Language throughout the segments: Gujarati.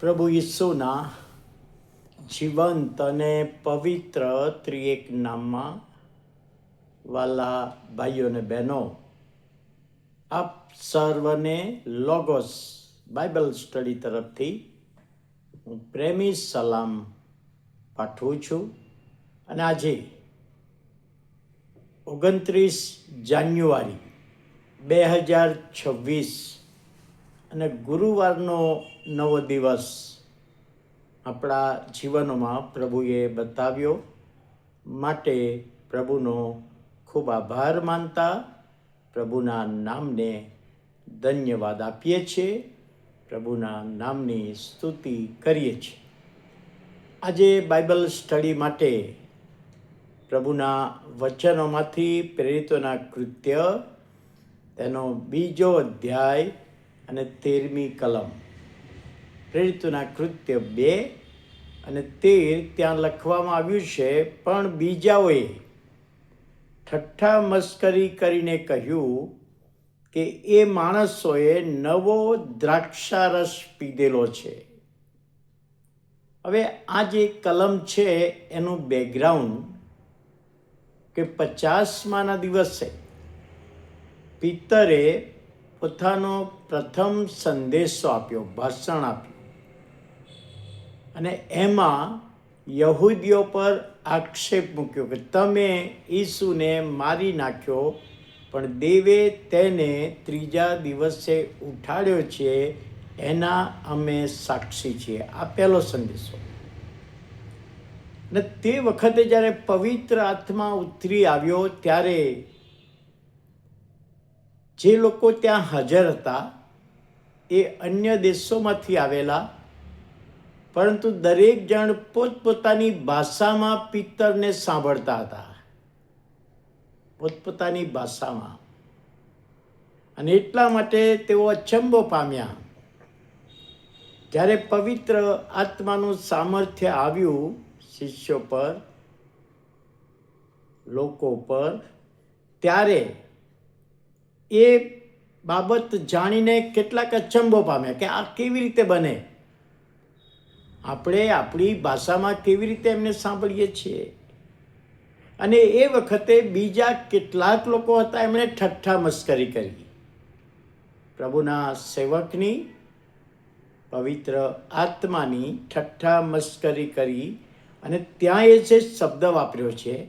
પ્રભુ ઈસુના જીવંત અને પવિત્ર ત્રિએક નામમાં વાલા ભાઈઓ અને બહેનો, આપ સર્વને લોગોસ બાઇબલ સ્ટડી તરફથી હું પ્રેમી સલામ પાઠવું છું અને આજે ઓગણત્રીસ જાન્યુઆરી બે હજાર છવ્વીસ અને ગુરુવારનો નવો દિવસ આપણા જીવનમાં પ્રભુએ બતાવ્યો. માટે પ્રભુનો ખૂબ આભાર માનતા પ્રભુના નામને ધન્યવાદ આપીએ છીએ. પ્રભુના નામની સ્તુતિ કરીએ છીએ. આજે બાઇબલ સ્ટડી માટે પ્રભુના વચનોમાંથી પ્રેરિતોના કૃત્ય, તેનો બીજો અધ્યાય અને તેરમી કલમ. પ્રેરિતોના કૃત્ય બે અને તેર ત્યાં લખવામાં આવ્યું છે, પણ બીજાઓએ ઠઠ્ઠા મસ્કરી કરીને કહ્યું કે એ માણસોએ નવો દ્રાક્ષારસ પીધેલો છે. હવે આ જે કલમ છે, એનું બેકગ્રાઉન્ડ કે પચાસમાના દિવસે પિત્તરે પોતાનો પ્રથમ સંદેશો આપ્યો, ભાષણ આપ્યું. અને એમાં યહૂદીઓ પર આક્ષેપ મૂક્યો કે તમે ઈસુને મારી નાખ્યો, પણ દેવે તેને ત્રીજા દિવસે ઉઠાડ્યો છે, એના અમે સાક્ષી છીએ. આ પહેલો સંદેશો. ને તે વખતે જ્યારે પવિત્ર આત્મા ઉતરી આવ્યો, ત્યારે જે લોકો ત્યાં હાજર હતા, એ અન્ય દેશોમાંથી આવેલા પરંતુ દરેક જણ પોતપોતાની ભાષામાં પિત્તરને સાંભળતા હતા. પોતપોતાની ભાષામાં. અને એટલા માટે તેઓ અચંબો પામ્યા. જ્યારે પવિત્ર આત્માનું સામર્થ્ય આવ્યું શિષ્યો પર, લોકો પર, ત્યારે એ બાબત જાણીને કેટલાક અચંબો પામ્યા કે આ કેવી રીતે બને? આપણે આપણી ભાષામાં કેવી રીતે એમને સાંભળીએ છીએ? અને એ વખતે બીજા કેટલાક લોકો હતા એમણે ઠઠ્ઠા મસ્કરી કરી. પ્રભુના સેવકની પવિત્ર આત્માની ઠઠ્ઠા મસ્કરી કરી અને ત્યાં એ જે શબ્દ વાપર્યો છે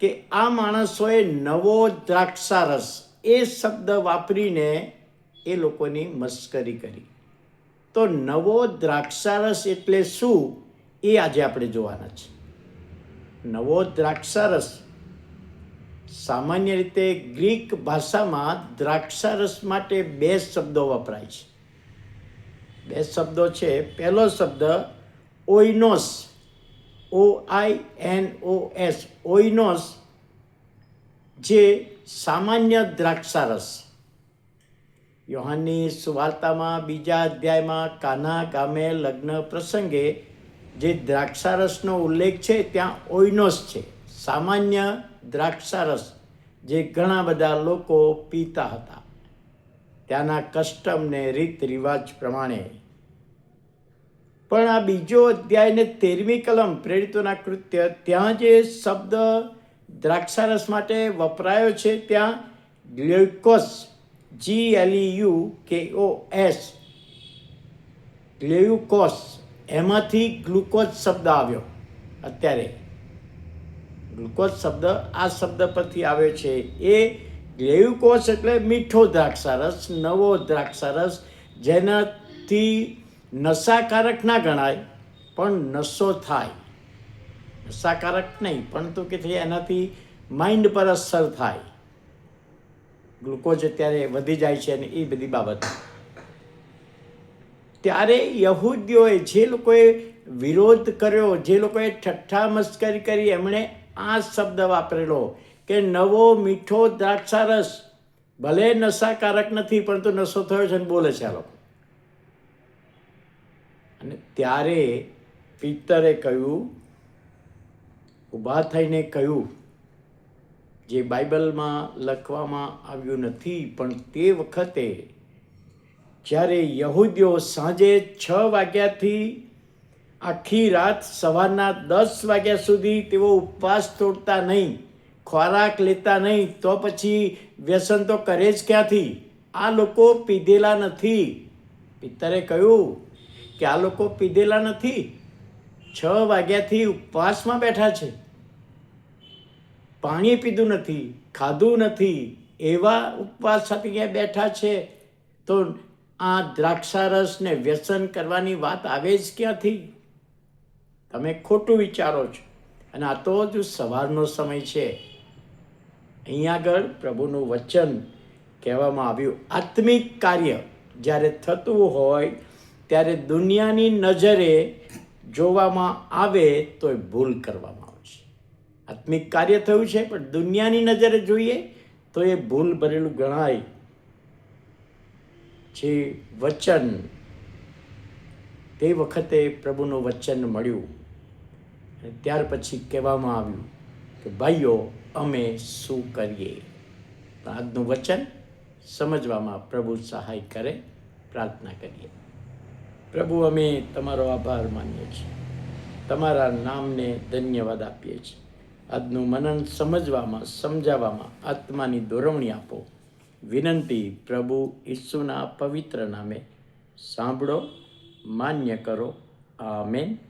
કે આ માણસોએ નવો દ્રાક્ષારસ એ શબ્દ વાપરીને એ લોકોની મસ્કરી કરી. તો નવો દ્રાક્ષારસ એટલે શું? એ આજે આપણે જોવાના છે. નવો દ્રાક્ષારસ સામાન્ય રીતે ગ્રીક ભાષામાં દ્રાક્ષારસ માટે બે શબ્દો વપરાય છે. બે શબ્દો છે. પહેલો શબ્દ ઓઇનોસ ઓ આઈ એન ઓ એસ ઓઇનોસ જે સામાન્ય દ્રાક્ષારસ યોહાનની સુવાર્તામાં બીજા અધ્યાયમાં કાના ગામે લગ્ન પ્રસંગે જે દ્રાક્ષારસનો ઉલ્લેખ છે, ત્યાં ઓઇનોસ છે. સામાન્ય દ્રાક્ષારસ જે ઘણા બધા લોકો પીતા હતા. ત્યાંના કસ્ટમ ને રીત રિવાજ પ્રમાણે. પણ આ બીજો અધ્યાય ને તેરમી કલમ પ્રેરિતોના કૃત્ય, ત્યાં જે શબ્દ દ્રાક્ષારસ માટે વપરાયો છે, ત્યાં ગ્લ્યુકોસ જી એલ યુ કે ઓ એસ ગ્લેયુકોસ એમાંથી ગ્લુકોઝ શબ્દ આવ્યો. અત્યારે. ગ્લુકોઝ શબ્દ આ શબ્દ પરથી આવ્યો છે. એ ગ્લેયુકોસ એટલે મીઠો દ્રાક્ષારસ, નવો દ્રાક્ષારસ, જેનાથી નશાકારક ના ગણાય, પણ નશો થાય. નશાકારક નહીં, પરંતુ કે એનાથી માઇન્ડ પર અસર થાય. ગ્લુકોઝ અત્યારે વધી જાય છે અને એ બધી બાબત. ત્યારે યહૂદીઓએ જે લોકોએ વિરોધ કર્યો, જે લોકોએ ઠઠ્ઠા મસ્કરી કરી, એમણે આ શબ્દ વાપરેલો કે નવો મીઠો દ્રાક્ષારસ ભલે નશાકારક નથી, પરંતુ નશો થયો છે અને બોલે છે આ લોકો. અને ત્યારે પિત્તરે કહ્યું, ઊભા થઈને કહ્યું જે બાઇબલમાં લખવામાં આવ્યું નથી, પણ તે વખતે જ્યારે યહૂદીઓ સાંજે છ વાગ્યાથી આખી રાત સવારના દસ વાગ્યા સુધી તેઓ ઉપવાસ તોડતા નહીં, ખોરાક લેતા નહીં, તો પછી વ્યસન તો કરે જ ક્યાંથી? આ લોકો પીધેલા નથી. પિત્તરે કહ્યું કે આ લોકો પીધેલા નથી. છ વાગ્યાથી ઉપવાસમાં બેઠા છે. પાણી પીધું નથી, ખાધું નથી, એવા ઉપવાસ સાથે બેઠા છે, તો આ દ્રાક્ષારસને વ્યસન કરવાની વાત આવે જ ક્યાંથી? તમે ખોટું વિચારો છો. અને આ તો જ સવારનો સમય છે. અહીંયા આગળ પ્રભુનું વચન કહેવામાં આવ્યું, આત્મિક કાર્ય જ્યારે થતું હોય, ત્યારે દુનિયાની નજરે જોવામાં આવે તો ભૂલ કરવામાં આવે આત્મિક કાર્ય થયું છે, પણ દુનિયાની નજરે જોઈએ તો એ ભૂલ ભરેલું ગણાય જે વચન. તે વખતે પ્રભુનું વચન મળ્યું. અને ત્યાર પછી કહેવામાં આવ્યું કે, ભાઈઓ, અમે શું કરીએ? આજનું વચન સમજવામાં પ્રભુ સહાય કરે, પ્રાર્થના કરીએ. પ્રભુ, અમે તમારો આભાર માનીએ છીએ. તમારા નામને ધન્યવાદ આપીએ છીએ. આજનું મનન સમજવામાં, સમજાવવામાં, આત્માની દોરવણી આપો. વિનંતી, પ્રભુ ઈસુના પવિત્ર નામે સાંભળો, માન્ય કરો. આમેન.